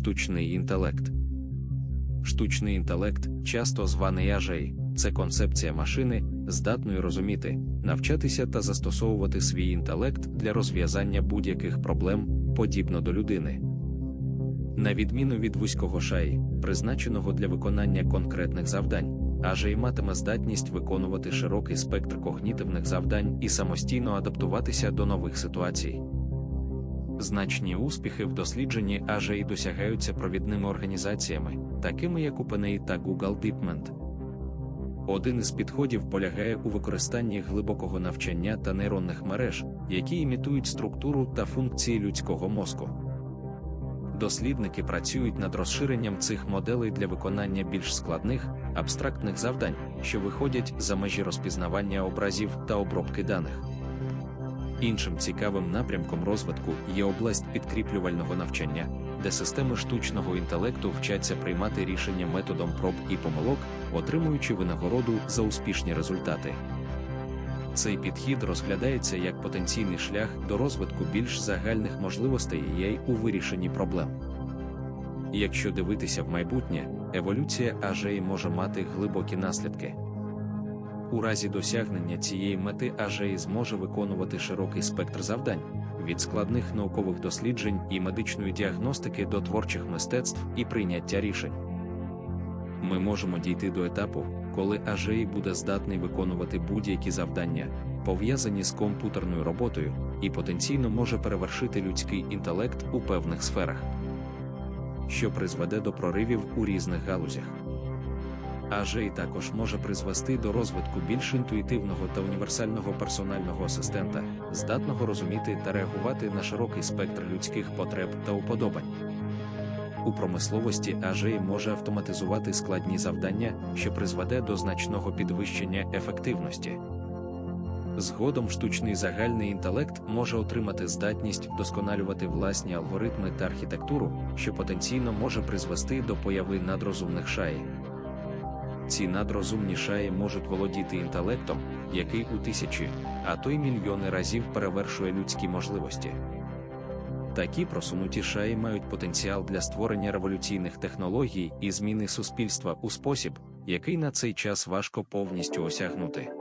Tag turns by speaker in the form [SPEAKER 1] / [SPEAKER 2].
[SPEAKER 1] Штучний інтелект. Штучний інтелект, часто званий ажей, це концепція машини, здатної розуміти, навчатися та застосовувати свій інтелект для розв'язання будь-яких проблем, подібно до людини. На відміну від вузького шаї, призначеного для виконання конкретних завдань, ажей матиме здатність виконувати широкий спектр когнітивних завдань і самостійно адаптуватися до нових ситуацій. Значні успіхи в дослідженні AGI досягаються провідними організаціями, такими як OpenAI та Google DeepMind. Один із підходів полягає у використанні глибокого навчання та нейронних мереж, які імітують структуру та функції людського мозку. Дослідники працюють над розширенням цих моделей для виконання більш складних, абстрактних завдань, що виходять за межі розпізнавання образів та обробки даних. Іншим цікавим напрямком розвитку є область підкріплювального навчання, де системи штучного інтелекту вчаться приймати рішення методом проб і помилок, отримуючи винагороду за успішні результати. Цей підхід розглядається як потенційний шлях до розвитку більш загальних можливостей AI у вирішенні проблем. Якщо дивитися в майбутнє, еволюція AGI може мати глибокі наслідки. У разі досягнення цієї мети AGI зможе виконувати широкий спектр завдань від складних наукових досліджень і медичної діагностики до творчих мистецтв і прийняття рішень. Ми можемо дійти до етапу, коли AGI буде здатний виконувати будь-які завдання, пов'язані з комп'ютерною роботою, і потенційно може перевершити людський інтелект у певних сферах, що призведе до проривів у різних галузях. AGI також може призвести до розвитку більш інтуїтивного та універсального персонального асистента, здатного розуміти та реагувати на широкий спектр людських потреб та уподобань. У промисловості AGI може автоматизувати складні завдання, що призведе до значного підвищення ефективності. Згодом штучний загальний інтелект може отримати здатність вдосконалювати власні алгоритми та архітектуру, що потенційно може призвести до появи надрозумних шаї. Ці надрозумні шаї можуть володіти інтелектом, який у тисячі, а то й мільйони разів перевершує людські можливості. Такі просунуті шаї мають потенціал для створення революційних технологій і зміни суспільства у спосіб, який на цей час важко повністю осягнути.